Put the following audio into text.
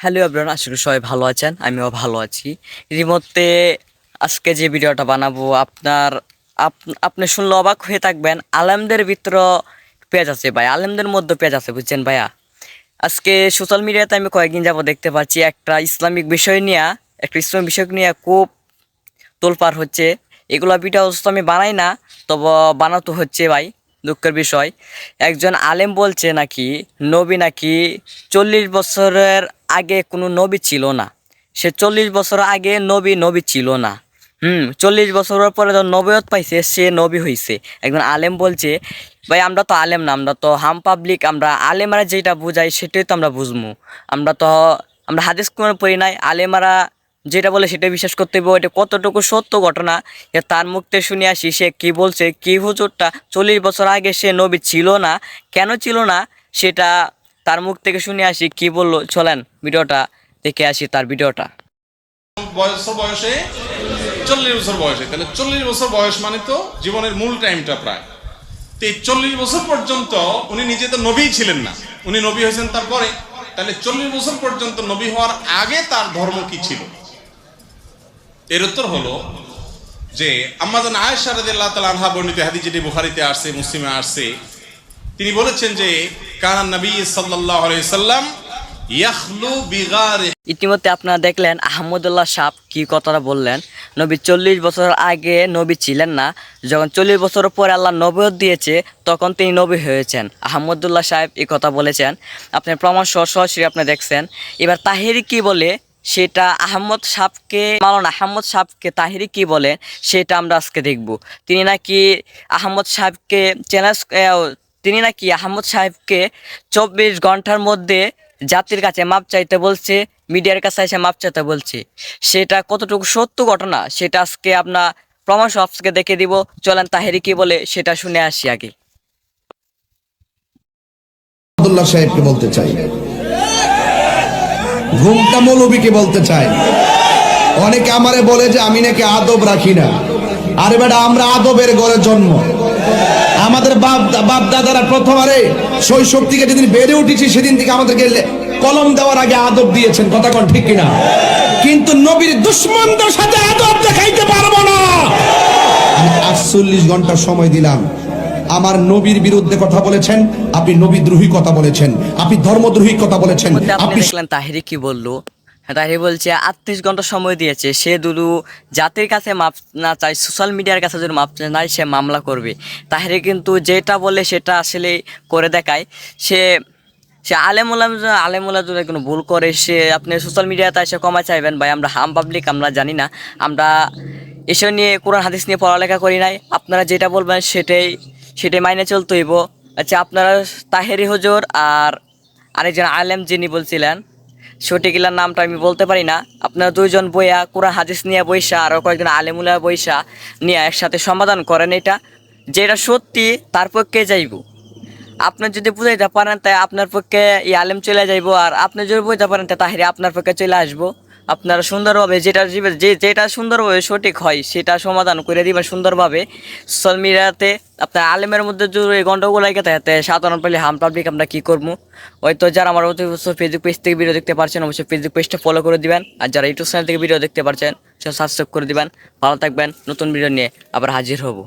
Hello everyone, আশা করি সবাই ভালো আছেন, আমিও ভালো আছি। ইতিমধ্যে আজকে যে ভিডিওটা বানাবো, আপনার আপ- আপনি শুনলে অবাক হয়ে থাকবেন, আলেমদের ভিতর পেজ আছে ভাই, আলেমদের মধ্যে পেঁয়াজ আছে, বুঝছেন ভাইয়া? আজকে সোশ্যাল মিডিয়াতে আমি কয়েকদিন যাব দেখতে পাচ্ছি, একটা ইসলামিক বিষয় নিয়ে, একটা ইসলামিক বিষয় নিয়ে খুব তোলপার হচ্ছে। এগুলো ভিডিও তো আমি বানাই না, তবে বানাতে হচ্ছে ভাই, দুঃখের বিষয়। একজন আলেম বলছে নাকি, নবী নাকি চল্লিশ বছরের আগে কোনো নবী ছিল না। সে চল্লিশ বছর আগে নবী নবী ছিল না। হুম, চল্লিশ বছরের পরে যখন নবীয়ত পাইছে, সে নবী হইছে। একজন আলেম বলছে, ভাই, আমরা তো আলেম না, আমরা তো হাম পাবলিক আমরা আলেমরা যেটা বুঝাই সেটাই তো আমরা বুঝব আমরা তো, আমরা হাদিস কোরআন পড়ি নাই, আলেমারা যেটা বলে সেটা বিশ্বাস করতে হবে এটা কতটুকু সত্য ঘটনা তার মুখতে শুনে আসি, সে কি বলছে, কি হুজুরটা চল্লিশ বছর আগে সে নবী ছিল না, কেন ছিল না, সেটা তার মুখ থেকে শুনে আসি, কি বলল? চলেন ভিডিওটা দেখে আসি তার ভিডিওটা। বয়স বয়সে চল্লিশ বছর বয়সে। তাহলে চল্লিশ বছর বয়স মানে তো জীবনের মূল টাইমটা প্রায়। তো এই চল্লিশ বছর পর্যন্ত উনি নিজে তো নবী ছিলেন না। উনি নবী হয়েছেন তারপরে। তাহলে চল্লিশ বছর পর্যন্ত নবী হওয়ার আগে তার ধর্ম কি ছিল? এর উত্তর হলো যে আম্মাজান আয়েশা রাদিয়াল্লাহু তাআলা আনহা বর্ণিত হাদিস যেটি বুখারীতে আসছে, মুসলিমে আসছে। তিনি বলেছেন যে কানান নবী সাল্লাল্লাহু আলাইহি সাল্লাম ইতিমধ্যে আপনারা দেখলেন আহমদুল্লাহ সাহ কি কথাটা বললেন। নবী চল্লিশ বছর আগে নবী ছিলেন না। যখন চল্লিশ বছর পরে আল্লাহ নবীয়ত দিয়েছে, তখন তিনি নবী হয়েছেন। আহমদুল্লাহ সাহেব এই কথা বলেছেন। আপনার প্রমাণ সহ সরাসরি আপনি দেখছেন। এবার তাহিরি কি বলে? সেটা আহমদ সাহকে মালান, আহমদ সাহকে তাহিরি কি বলে? সেটা আমরা আজকে দেখব। তিনি নাকি আহমদ সাহেবকে চ্যালেঞ্জ তিনি নাকি আহমদ সাহেবকে চব্বিশ ঘণ্টার মধ্যে জাতির কাছে মাপ চাইতে বলছে, মিডিয়ার কাছে এসে মাপ চাইতে বলছে। সেটা কতটুকু সত্য ঘটনা, সেটা আজকে আপনার প্রমাণ আজকে দেখে দিব। চলেন তাহেরি কি বলে সেটা শুনে আসি আগে। আব্দুল্লাহ সাহেবকে বলতে চাই। ঘুমটা বলতে চাই। অনেকে আমারে বলে যে আমি নাকি আদব রাখি না। আরে বেটা, আমরা আদবের ঘরে জন্ম। আমাদের বাপ বাপ দাদারা প্রথমারে শৈশব থেকে যেদিন বেড়ে উঠেছি সেদিন থেকে আমাদেরকে কলম দেওয়ার আগে আদব দিয়েছেন। কথা কোন ঠিক কিনা? কিন্তু নবীর দুশ্মনদের সাথে আদব দেখাইতে পারব না। আমি আটচল্লিশ ঘণ্টা সময় দিলাম। আমার নবীর বিরুদ্ধে কথা বলেছেন আপনি নবী দ্রোহী কথা বলেছেন আপনি ধর্মদ্রোহী কথা বলেছেন আপনি আপনি দেখলেন তাহিরি কি বলল? হ্যাঁ, বলছে আটত্রিশ ঘণ্টা সময় দিয়েছে। সে দুলু জাতির কাছে মাপ না চাই সোশ্যাল মিডিয়ার কাছে যদি মাপ নাই সে মামলা করবে। তাহিরি কিন্তু যেটা বলে সেটা আসলে করে দেখায়। সে সে আলেমুলাম আলেমুলা যদি কোনো ভুল করে সে আপনি সোশ্যাল মিডিয়াতে এসে কমা চাইবেন ভাই আমরা হাম পাবলিক আমরা জানি না। আমরা এসব নিয়ে কোরআন হাদিস নিয়ে পড়ালেখা করি নাই। আপনারা যেটা বলবেন সেটাই সেটাই মাইনে চলতে হইব আচ্ছা আপনারা তাহেরি হুজুর আর আরেকজন আলেম যিনি বলছিলেন সঠিকিলার নামটা আমি বলতে পারি না। আপনারা দুইজন বইয়া কোরআন, হাদিস নিয়ে বৈশা আরও কয়েকজন আলেমুলা বৈশা নিয়ে একসাথে সমাধান করেন এটা। যেটা সত্যি, তার পক্ষে যাইব। আপনি যদি বুঝাইতে পারেন, তাই আপনার পক্ষে এই আলেম চলে যাইব, আর আপনি যদি বুঝতে পারেন, তাই তাহিরে আপনার পক্ষে চলে আসব। আপনারা সুন্দরভাবে যেটা যে যেটা সুন্দরভাবে সঠিক হয়, সেটা সমাধান করে দিবেন সুন্দরভাবে। সোশ্যাল মিডিয়াতে আপনার আলেমের মধ্যে যদি এই গন্ডগোল লাগে তাতে সাধারণ পেলে হাম পাবলিক আমরা কী করব? হয়তো যারা আমার অতি ফেসবুক পেজ থেকে ভিডিও দেখতে পারছেন, অবশ্যই ফেসবুক পেজটা ফলো করে দিবেন। আর যারা ইউটিউব চ্যানেল থেকে ভিডিও দেখতে পারছেন, সেটা সাবস্ক্রাইব করে দিবেন। ভালো থাকবেন, নতুন ভিডিও নিয়ে আবার হাজির হব।